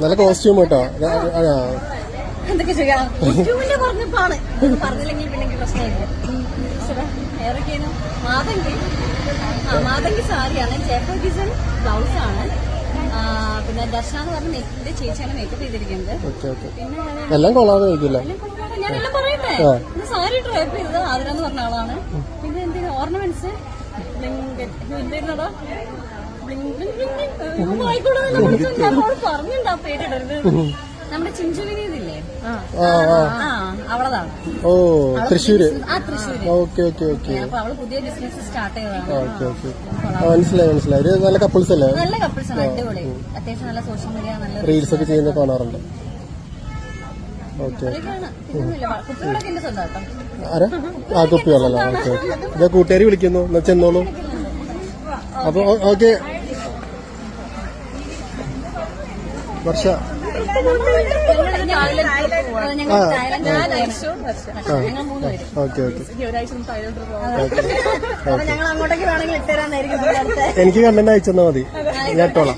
നല്ല കോസ്റ്റ്യൂം കേട്ടോ. എന്തൊക്കെ ചെയ്യാം? പറഞ്ഞില്ലെങ്കിൽ പിന്നെ പ്രശ്നമില്ല. മാതങ്കി. ആ മാതങ്കി സാരിയാണ്. പിന്നെ ദർശന എന്ന് പറഞ്ഞ മേക്കപ്പിന്റെ ചേച്ചിയാണ് മേക്കപ്പ് ചെയ്തിരിക്കുന്നത്. Okay okay. പിന്നെ എല്ലാം കൊള്ളാതെ കഴിക്കില്ല ഞാനെല്ലാം പറയട്ടെ? ഇത് സാരി ഡ്രൈപ്പ് ചെയ്തത് ആതിര എന്ന് പറഞ്ഞ ആളാണ്. പിന്നെ എന്തെങ്കിലും ഓർണമെന്റ്സ്? നമ്മുടെ ആ. അവളതാണ്. ഓ തൃശ്ശൂര്. Okay okay okay. അപ്പൊ അവൾ പുതിയ ബിസിനസ് സ്റ്റാർട്ട് ചെയ്തതാണ്. മനസ്സിലായി മനസ്സിലായി. ഒരു നല്ല കപ്പിൾസ് അല്ലേ? നല്ല കപ്പിൾസ് ആണ് അടിപൊളി. അത്യാവശ്യം നല്ല സോഷ്യൽ മീഡിയ നല്ല റീൽസ് ഒക്കെ ചെയ്യുന്ന കാണാറുണ്ട്. ആരാ? ആ കുപ്പികളല്ലോ ഓക്കെ കൂട്ടുകാരി വിളിക്കുന്നു. എന്നാ ചെന്നോളൂ. അപ്പൊ ഓക്കെ. വർഷ. Okay okay. എനിക്ക് കണ്ടന്റ് അയച്ചെന്നാ മതി. ഞാൻ ഇട്ടോളാം.